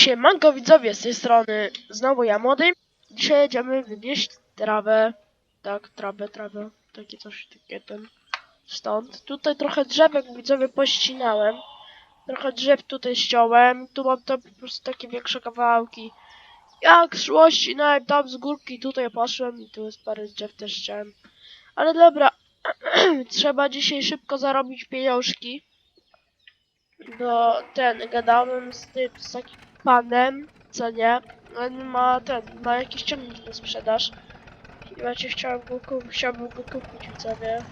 Siemanko widzowie, z tej strony znowu ja młody. Dzisiaj jedziemy wywieźć trawę. Tak, trawę, trawę. Takie coś, takie ten. Stąd. Tutaj trochę drzewek widzowie pościnałem. Trochę drzew tutaj ściąłem. Tu mam to po prostu takie większe kawałki. Jak szło ścinałem tam z górki, tutaj poszłem i tu jest parę drzew też ściąłem. Ale dobra, trzeba dzisiaj szybko zarobić pieniążki. Bo ten, gadałem z tym, z takim panem, co nie? On ma ten, ma jakiś ciągnik sprzedaż. I właśnie chciałem go kupić, chciałbym go kupić, widzowie.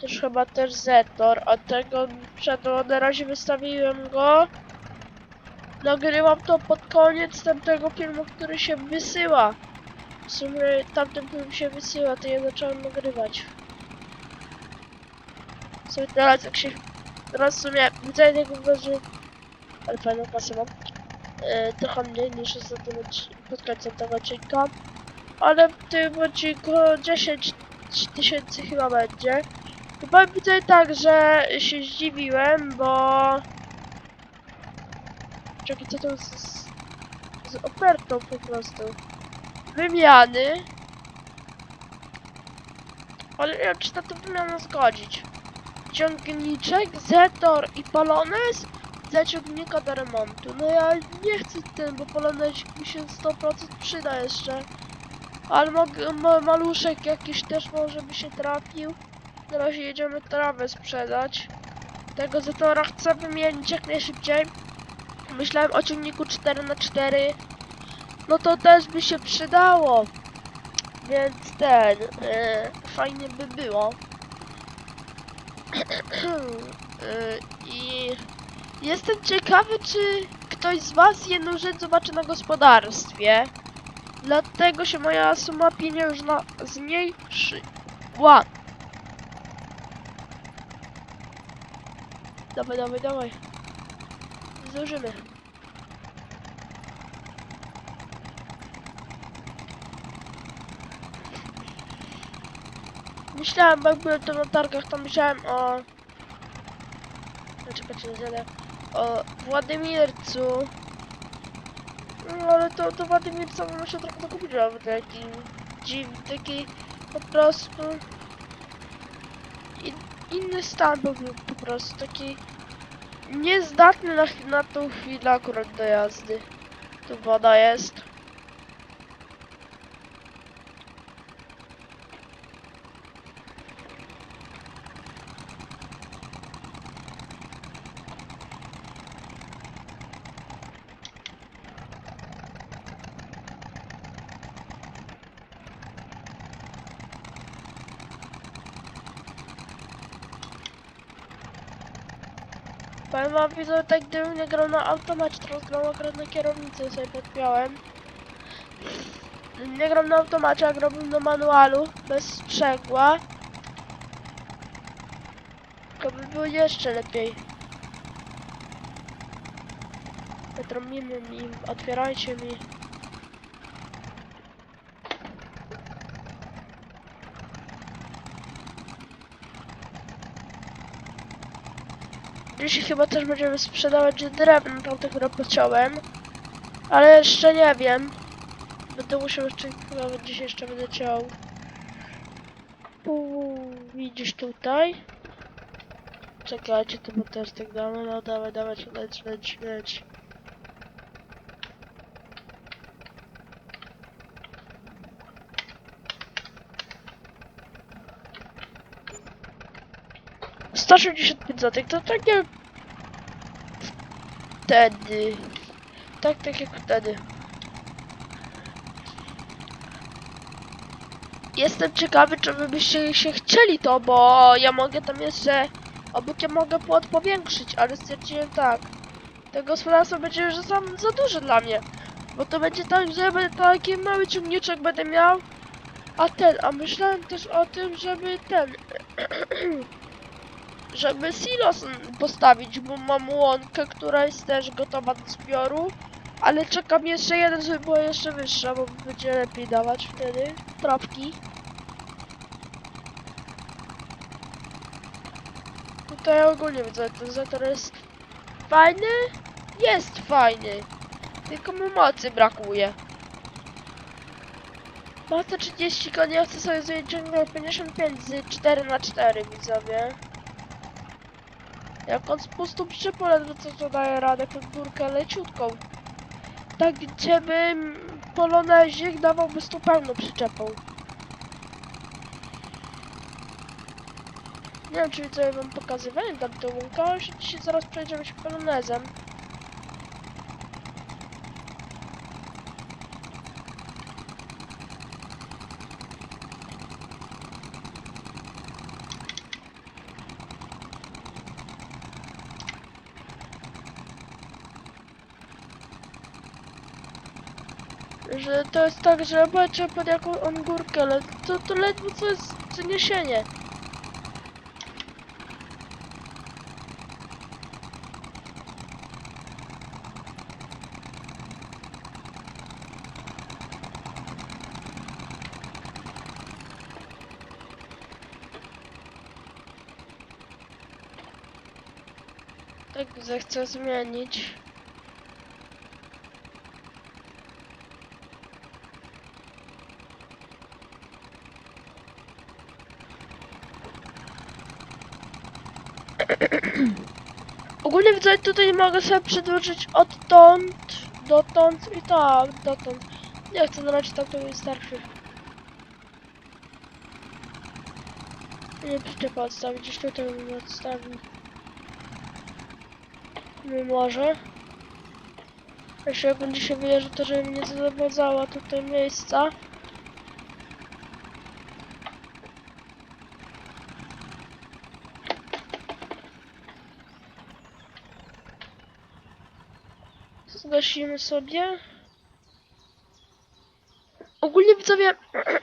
Też chyba też Zetor, a tego przed na razie wystawiłem go. Nagrywam to pod koniec tamtego filmu, który się wysyła. W sumie tamten film się wysyła, to ja zacząłem nagrywać. Teraz jak się... Teraz w sumie widzę tego wyrazu... Ale fajną mam. Yy, trochę mniej niż ostatnim pod końcem tego odcinka. Ale w tym odcinku 10 tysięcy chyba będzie. Chyba widzę tak, że się zdziwiłem, bo... Czekaj, co to z, z ofertą po prostu. Wymiany. Ale nie wiem, czy na to wymianę zgodzić. Ciągniczek, Zetor i Polones ciągnika do remontu. No ja nie chcę ten, bo Polonesik mi się 100% przyda jeszcze. Ale ma, maluszek jakiś też może by się trafił. Na razie jedziemy trawę sprzedać. Tego Zetora chcę wymienić jak najszybciej. Myślałem o ciągniku 4x4. No to też by się przydało. Więc ten, e, fajnie by było. E, I jestem ciekawy, czy ktoś z Was jedną rzecz zobaczy na gospodarstwie. Dlatego się moja suma pieniężna zmniejszyła. Dawaj, dawaj, dawaj. Zdążymy. Myślałem, bo jak byłem tam na targach, to myślałem o... Znaczy, patrzcie, źle. O Władimircu. No, ale to, to Władimirca bym się trochę dokupiła, bo taki dziwny, taki po prostu... In, inny stan był po prostu, taki... Niezdatny na, na tą chwilę akurat do jazdy. Tu woda jest. Powiem wam, widzę, tak gdybym nie grał na automacie, teraz gram akurat na kierownicy, sobie podpiąłem. Nie gram na automacie, a grałbym na manualu, bez sprzęgła. To by było jeszcze lepiej. Petrominy mi, otwierajcie mi. Dzisiaj chyba też będziemy sprzedawać drewno, tamte, które pociąłem. Ale jeszcze nie wiem. Będę musiał jeszcze, nawet dzisiaj jeszcze będę ciął. Widzisz tutaj? Czekajcie, to bo też tak damy, no dawaj, dawaj, leć, leć, leć. Sto sześćdziesiąt pięć złotych, to takie... Wtedy... Tak, tak jak wtedy. Jestem ciekawy, czy wy byście się chcieli to, bo ja mogę tam jeszcze... Ja mogę płot powiększyć, ale stwierdziłem tak. To gospodarstwo będzie już za, za duże dla mnie. Bo to będzie tak, że będę taki mały ciągniczek będę miał. A ten, a myślałem też o tym, żeby ten... żeby silos postawić, bo mam łąkę, która jest też gotowa do zbioru. Ale czekam jeszcze jeden, żeby była jeszcze wyższa, bo będzie lepiej dawać wtedy trawki. Tutaj ogólnie widzę, ten zator jest fajny, Jest fajny. Tylko mu mocy brakuje. Ma to 30 koni, ja chcę sobie ciągle 55 z 4 na 4 widzowie. Jak on z pustą przyczepą ledwo co to daje radę pod górkę leciutką. Tak gdzie bym polonezik dawałby z tą pełną przyczepą. Nie wiem czy widzowie wam pokazywałem tam tą łąkę, ale się zaraz przejdziemy się polonezem. Że to jest tak, że patrzę pod jaką on górkę, ale to, to ledwo co jest zaniesienie. Tak zechcę zmienić. Widzę, tutaj mogę sobie przedłużyć odtąd, dotąd i tak, dotąd. Nie chcę razie tak to wystarczy. Nie przyczepa odstawić, gdzieś tutaj bym odstawił. No może. Jeszcze jak będzie się wyjeżdżał, to żeby mnie zawadzała tutaj miejsca. Zgasimy sobie. Ogólnie widzowie,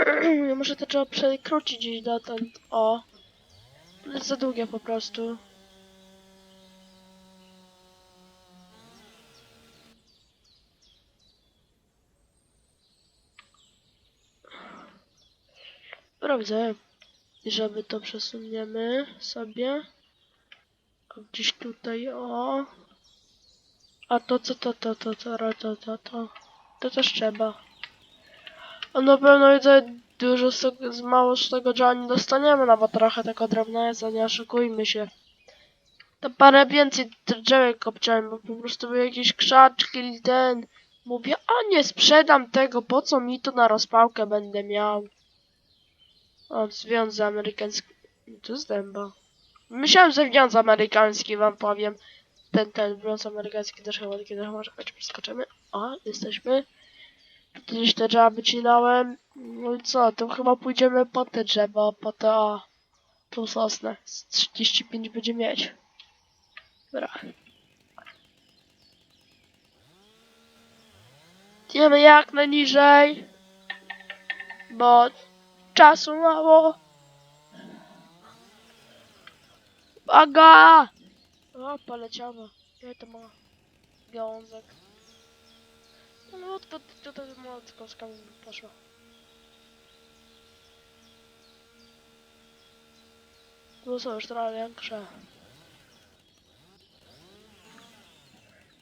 może to trzeba przekrócić gdzieś dotąd. O. Jest za długie po prostu. Dobra, widzę, żeby to przesuniemy sobie. Gdzieś tutaj, o. A to co to, to, to, to, to, to, to, to, to też trzeba. A na pewno widzę dużo z tego, z mało z tego działania nie dostaniemy, no bo trochę tego drewna jest, a nie oszukujmy się. To parę więcej drzewek kopciałem, bo po prostu były jakieś krzaczki ten. Mówię, a nie sprzedam tego, po co mi to na rozpałkę będę miał. O, związek amerykański. To jest dęba. Myślałem, że związek amerykański wam powiem. Ten, ten brąz amerykański też chyba taki trochę może być. Przeskoczymy. O, jesteśmy. Tu Gdzieś te drzewa wycinałem. No i co, to chyba pójdziemy po te drzewa, po te, o, tą sosnę. Z 35 będzie mieć. Dobra. Idziemy jak najniżej. Bo czasu mało. Uwaga! O, poleciało. Ile to ma gałązek? No, no to tutaj małotko z kamień poszło. Tu są już trochę większe.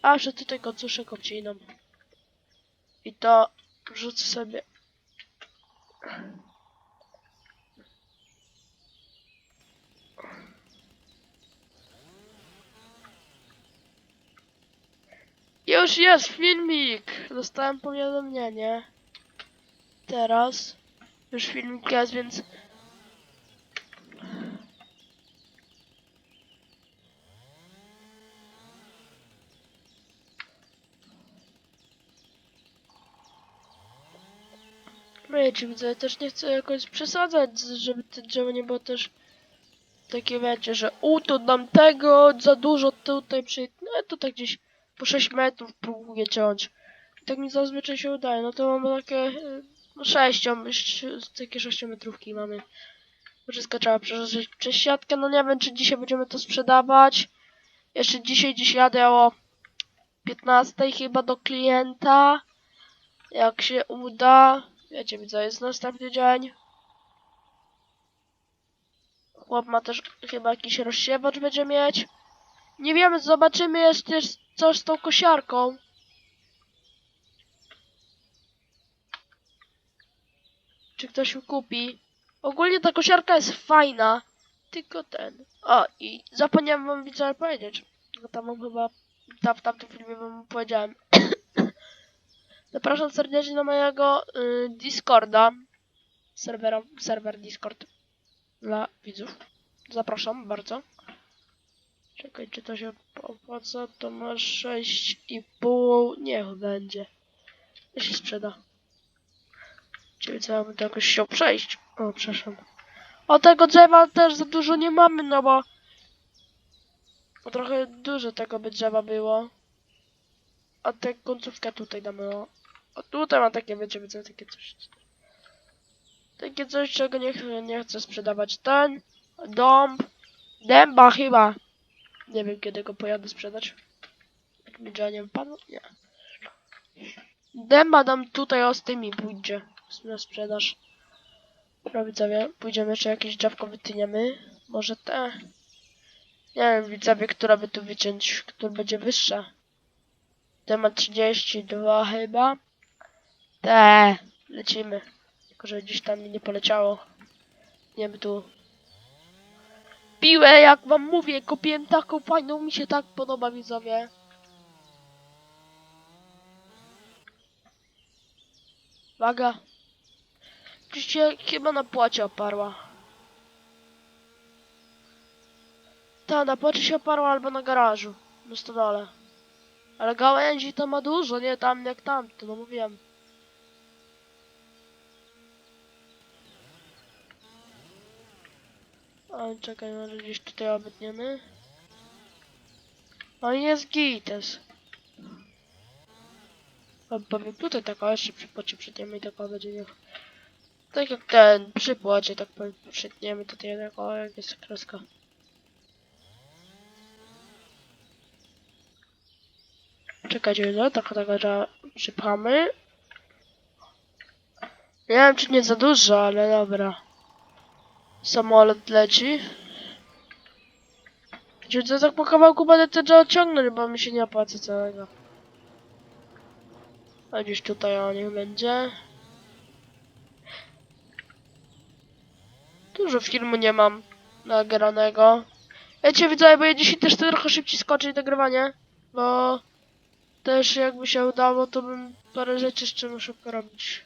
A, że tutaj kocuszek obcinam. I to rzucę sobie. Już jest filmik! Dostałem powiadomienie. Teraz. Już filmik jest, więc... Wiecie, widzę, też nie chcę jakoś przesadzać, żeby drzewo nie było też takie, wiecie, że u, to dam tego, za dużo tutaj przy... No to tak gdzieś po 6 metrów próbuję ciąć. Tak mi zazwyczaj się udaje. No to mamy takie e, no 6, takie 6 metrówki mamy. Wszystko trzeba przeżyć przez siatkę. No nie wiem, czy dzisiaj będziemy to sprzedawać. Jeszcze dzisiaj, dziś jadę o 15 chyba do klienta. Jak się uda. Wiecie, widzę, jest następny dzień. Chłop ma też chyba jakiś rozsiewacz będzie mieć. Nie wiemy, zobaczymy jeszcze coś z tą kosiarką. Czy ktoś ją kupi? Ogólnie ta kosiarka jest fajna, tylko ten. O, i zapomniałem wam widzowie powiedzieć, bo tam chyba tam w tamtym filmie wam powiedziałem. Zapraszam serdecznie na mojego y, Discorda. Serwera, serwer Discord dla widzów. Zapraszam bardzo. Czekaj, czy to się opłaca? To ma 6,5. Niech będzie. To się sprzeda. Ciebie co to jakoś chciał przejść. O, przepraszam. O tego drzewa też za dużo nie mamy, no bo... Bo trochę dużo tego by drzewa było. A tę końcówkę tutaj damy, no. O tutaj mam takie, wiecie, wiecie, takie coś. Takie coś, czego nie, ch- nie chcę sprzedawać. Ten dąb, dęba chyba. Nie wiem, kiedy go pojadę sprzedać. Jak mi nie. Dęba dam tutaj o z tymi pójdzie na sprzedaż. Dobra, widzowie, pójdziemy jeszcze jakieś drzewko wytyniemy. Może te. Nie wiem, widzowie, która by tu wyciąć, która będzie wyższa. Te ma 32 chyba. Te, lecimy. Tylko, że gdzieś tam mi nie poleciało. Nie wiem, tu. Piłę, jak wam mówię, kupiłem taką fajną, mi się tak podoba, widzowie. Uwaga. Gdzieś się chyba na płacie oparła. Ta, na płacie się oparła albo na garażu. Na stodole. Ale gałęzi to ma dużo, nie tam jak tamto, no mówiłem. O, czekaj, może gdzieś tutaj obetniemy. I jest gites. O, powiem tutaj taka jeszcze przy płocie przytniemy i taka będzie. Tak jak ten, przy płocie, tak powiem, przytniemy tutaj taka, jak jest kreska. Czekajcie, no, tak, tak, że przypchamy. Nie wiem, czy nie za dużo, ale dobra. Samolot leci. Gdzie to tak po kawałku będę ten odciągnąć, bo mi się nie opłaca całego. A gdzieś tutaj o niech będzie. Dużo filmu nie mam nagranego. Wiecie widzowie, bo ja dzisiaj też chcę trochę szybciej skoczyć nagrywanie, bo też jakby się udało, to bym parę rzeczy jeszcze muszę robić.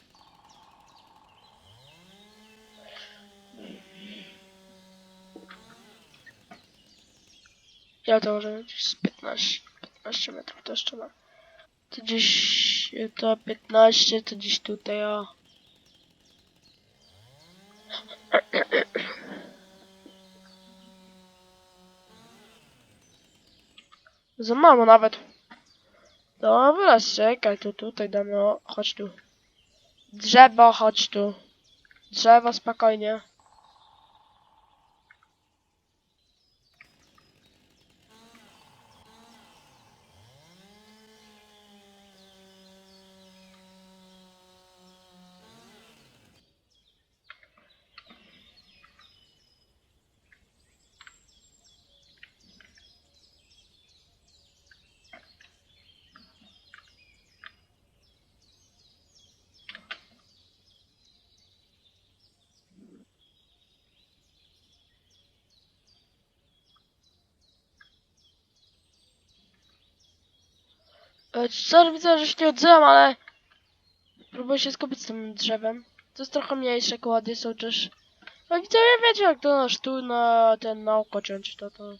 Ja to może gdzieś z 15, 15 metrów to jeszcze ma. To gdzieś to 15, to gdzieś tutaj o. Za mało nawet. Dobra, czekaj, to tutaj damy, o, chodź tu. Drzewo, chodź tu. Drzewo, spokojnie. Sorry, widzę, że się nie odzywam, ale... Próbuję się skupić z tym drzewem. To jest trochę mniejsze, kłady są też... No widzę, ja wiecie jak to na sztu, na ten, na ciąć, to to...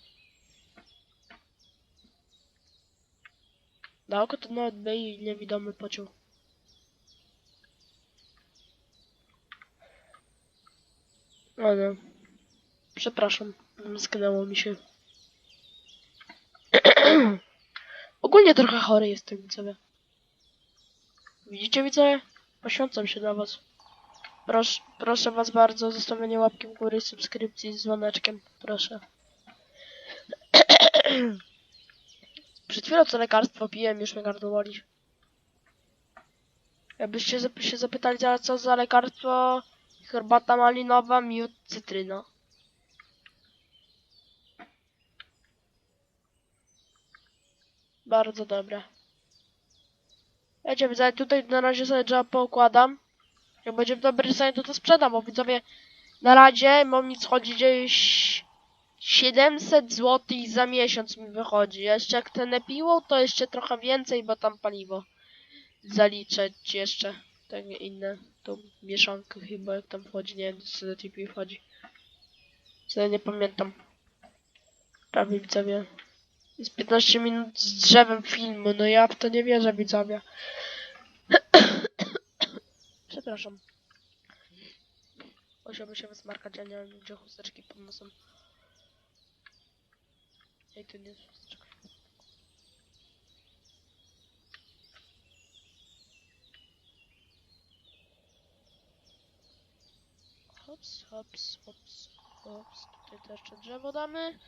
Na oko to nawet by i niewidomy pociął. No no. Przepraszam, zgnęło mi się. Ogólnie trochę chory jestem, widzowie. Widzicie, widzowie? Poświęcam się dla was. Proszę, proszę was bardzo o zostawienie łapki w górę subskrypcji z dzwoneczkiem. Proszę. Przed chwilą co lekarstwo piłem, już mnie gardło boli. Jakbyście się zapytali co za lekarstwo, herbata malinowa, miód, cytryna. Bardzo dobre. Wiecie, widzowie, tutaj na razie sobie drzewa poukładam. Jak będzie w dobrym stanie, to to sprzedam, bo widzowie, na razie mam nic chodzi gdzieś 700 zł za miesiąc mi wychodzi. Jeszcze jak ten piło, to jeszcze trochę więcej, bo tam paliwo zaliczać jeszcze. Tak inne, tą mieszankę chyba jak tam wchodzi, nie wiem co do TP wchodzi. Co nie pamiętam. Prawie widzowie. Jest 15 minut z drzewem filmu, no ja w to nie wierzę widzowie. Przepraszam. Musiałbym się wysmarkać, a nie wiem gdzie chusteczki pod nosem. Ej, to nie jest chusteczka. Hops, hops, hops, hops. Tutaj też jeszcze drzewo damy.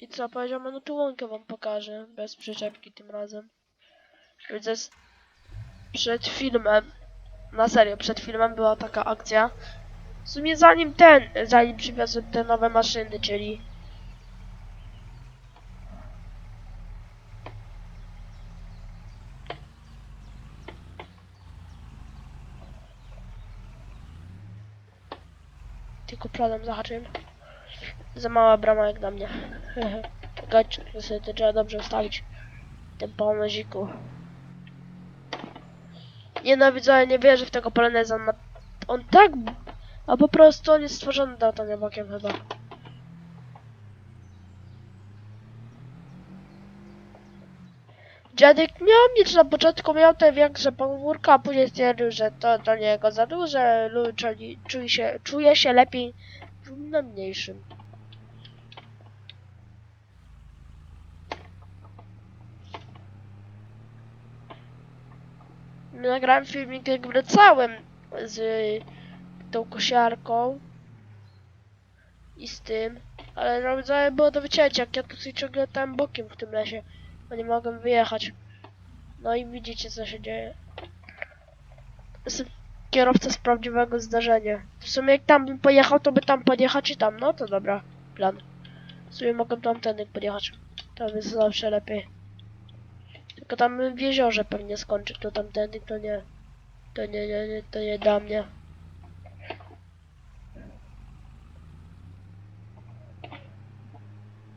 I co, powiedziałem, no tu łąkę wam pokażę, bez przyczepki tym razem. Widzę, przed filmem, na serio, przed filmem była taka akcja. W sumie zanim ten, zanim przywiozłem te nowe maszyny, czyli... Tylko prądem zahaczyłem. Za mała brama jak dla mnie. To sobie to trzeba dobrze ustawić. W tym polneziku. Nienawidzę, nie wierzę w tego poloneza. On, ma... on tak... A po prostu on jest stworzony do bokiem chyba. Dziadek miał mieć na początku miał te większe podwórka, a później stwierdził, że to dla niego za duże, czyli czuje się, czuje się lepiej na mniejszym. Nagrałem filmik jak wracałem z tą kosiarką i z tym, ale widzowie, było do wycięcia, jak ja tutaj ciągle tam bokiem w tym lesie, bo nie mogłem wyjechać. No i widzicie co się dzieje. Jestem kierowca z prawdziwego zdarzenia. W sumie jak tam bym pojechał, to by tam podjechać i tam, no to dobra, plan. W sumie mogę tam tędy podjechać. Tam jest zawsze lepiej. Tylko tam w jeziorze pewnie skończy, to tamtędy to nie. To nie, nie, nie, to nie dla mnie.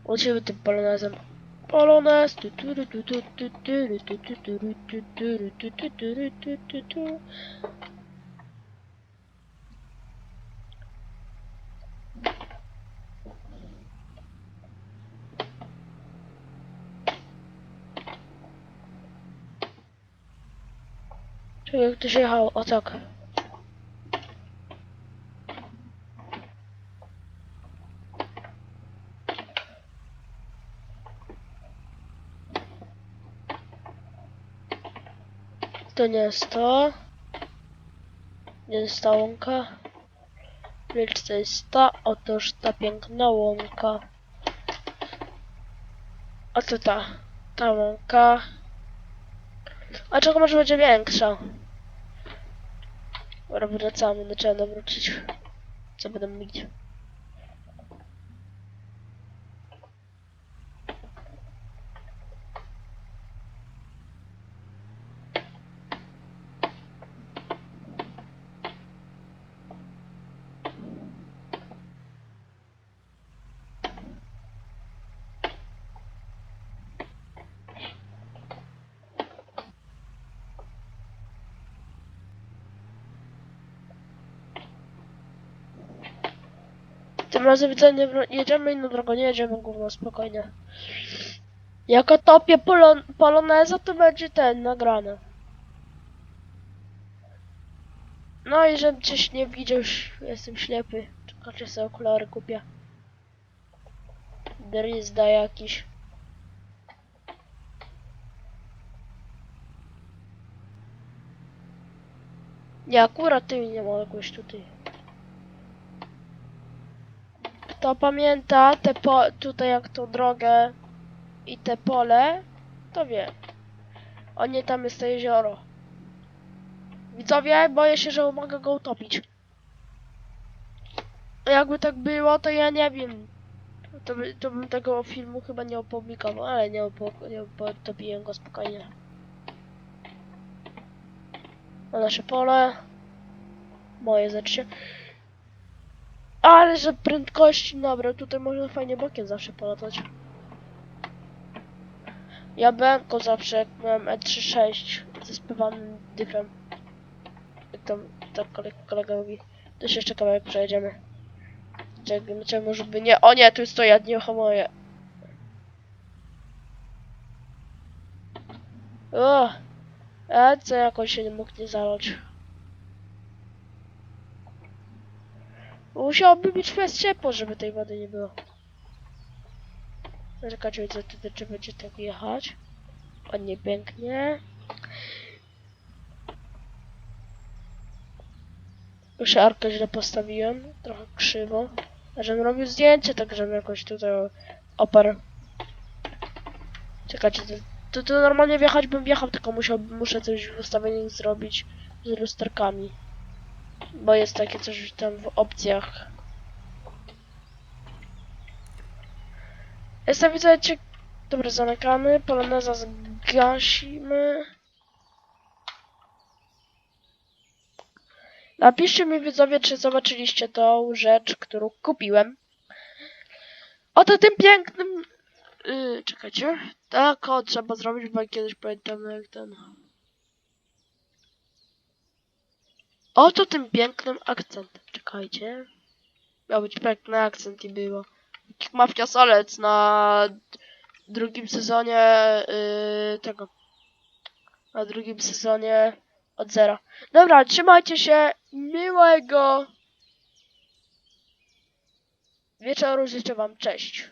Lecimy tym polonezem. Polonez. Czekaj, ktoś jechał, o tak. To nie jest to. Nie jest ta łąka. Lecz to jest ta, otóż ta piękna łąka. A co ta? Ta łąka. A czego może będzie większa? Wracamy, no trzeba wrócić. Co będę mówić? Nie wró- jedziemy inną drogą, nie jedziemy gówno, spokojnie. Jak otopię polon poloneza, to będzie ten, nagrane. No i żebym cię nie widział, jestem ślepy. Czekajcie sobie okulary kupię. Drizda jakiś. Nie, akurat ty nie mogłeś tutaj. Kto pamięta te po tutaj jak tą drogę i te pole, to wie. O nie, tam jest to jezioro. Widzowie, boję się, że mogę go utopić. Jakby tak było, to ja nie wiem. To, by, to bym tego filmu chyba nie opublikował, ale nie, opo, nie dobiję go spokojnie. Na nasze pole. Moje zacznie. Ale że prędkości, dobra, tutaj można fajnie bokiem zawsze polatać. Ja Benko zawsze jak miałem E36 ze spywanym dyfem. Jak tam tak kolega, kolega mówi. To się jeszcze kawałek przejedziemy. Czekaj, czemu żeby nie... O nie, tu jest to ja, nie hamuję. O! A co jakoś się nie mógł nie zalać. Musiałoby być fest ciepło, żeby tej wody nie było. Co tutaj czy będzie tak jechać. Ładnie, pięknie. Już arkę źle postawiłem, trochę krzywo. A żebym robił zdjęcie, tak żebym jakoś tutaj oparł. Czekajcie, to, to, normalnie wjechać bym wjechał, tylko musiał, muszę coś w ustawieniach zrobić z lusterkami. Bo jest takie coś tam w opcjach. Jestem widzę cię... Dobra, zamykamy. Poloneza zgasimy. Napiszcie mi widzowie, czy zobaczyliście tą rzecz, którą kupiłem. Oto tym pięknym... Yy, czekajcie. Tak, o, trzeba zrobić, bo kiedyś pamiętam jak ten... Oto tym pięknym akcentem. Czekajcie. Miał być piękny akcent i było. Mafia Solec na drugim sezonie yy, tego. Na drugim sezonie od zera. Dobra, trzymajcie się. Miłego wieczoru życzę wam. Cześć.